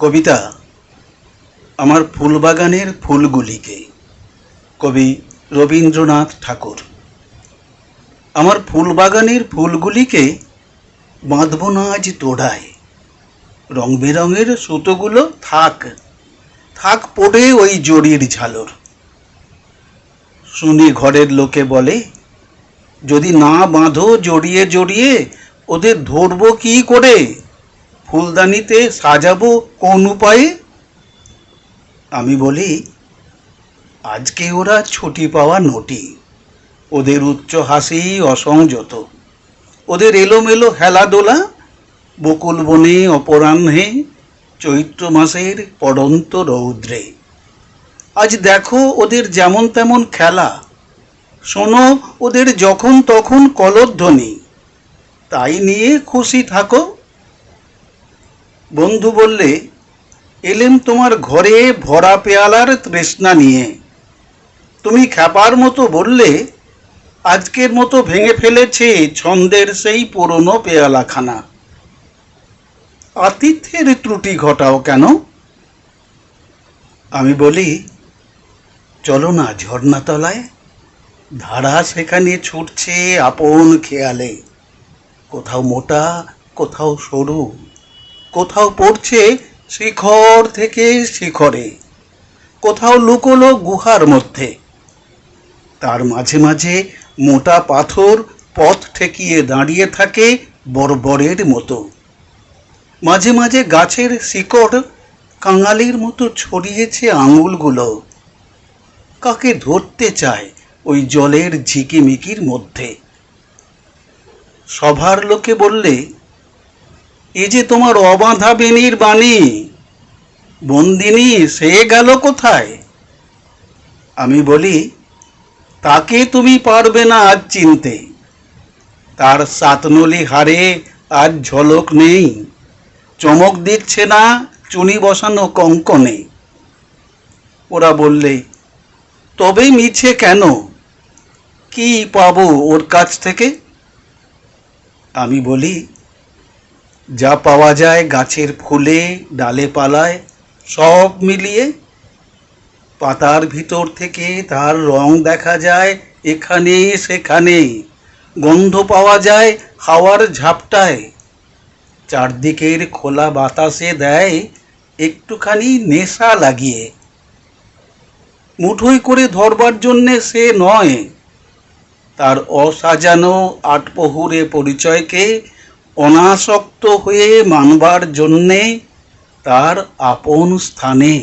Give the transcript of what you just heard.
কবিতা আমার ফুলবাগানের ফুলগুলিকে। কবি রবীন্দ্রনাথ ঠাকুর। আমার ফুলবাগানের ফুলগুলিকে বাঁধব না আজ তোড়ায়। রং বেরঙের সুতোগুলো থাক থাক পড়ে ওই জরির ঝালর। শুনি ঘরের লোকে বলে, যদি না বাঁধো জড়িয়ে জড়িয়ে, ওদের ধরবো কি করে? ফুলদানিতে সাজাবো কোন উপায়ে? আমি বলি, আজকে ওরা ছুটি পাওয়া নটি। ওদের উচ্চ হাসি অসংযত। ওদের এলোমেলো হেলাদোলা, বকুল বনে অপরাহ্নে, চৈত্র মাসের পড়ন্ত রৌদ্রে। আজ দেখো ওদের যেমন তেমন খেলা। শোনো ওদের যখন তখন কলধ্বনি। তাই নিয়ে খুশি থাকো। বন্ধু বললে, এলেম তোমার ঘরে ভরা পেয়ালার তৃষ্ণা নিয়ে। তুমি খ্যাপার মতো বললে, আজকের মতো ভেঙে ফেলেছে ছন্দের সেই পুরনো পেয়ালাখানা। আতিথ্যের ত্রুটি ঘটাও কেন? আমি বলি, চলো না ঝর্ণাতলায়, ধারা সেখানে ছুটছে আপন খেয়ালে। কোথাও মোটা, কোথাও সরু। কোথাও পড়ছে শিখর থেকে শিখরে, কোথাও লুকোলো গুহার মধ্যে। তার মাঝে মাঝে মোটা পাথর পথ ঠেকিয়ে দাঁড়িয়ে থাকে বর্বরের মতো। মাঝে মাঝে গাছের শিকড় কাঙালির মতো ছড়িয়েছে আঙুলগুলো। কাকে ধরতে চায় ওই জলের ঝিকিমিকির মধ্যে? সভার লোকে বললে এ যে তোমার অবাধা বেনির বাণী, বন্দিনী, সে গেল কোথায়? আমি বলি, তাকে তুমি পারবে না আজ চিনতে। তার সাতনলি হারে আজ ঝলক নেই। চমক দিচ্ছে না চুনি বসানো কঙ্কনে। ওরা বললে, তবে মিছে কেন? কি পাবো ওর কাছ থেকে? আমি বলি যা পাওয়া যায় গাছের ফুলে, ডালে পালায়, সব মিলিয়ে পাতার ভিতর থেকে তার রং দেখা যায় এখানে সেখানে। গন্ধ পাওয়া যায় হাওয়ার ঝাপটায়। চারদিকের খোলা বাতাসে দেয় একটুখানি নেশা লাগিয়ে। মুঠোই করে ধরবার জন্যে সে নয়। তার অসাজানো আটপহুরে পরিচয়কে অনাসক্ত হয়ে মানবার জন্যে তার আপন স্থানে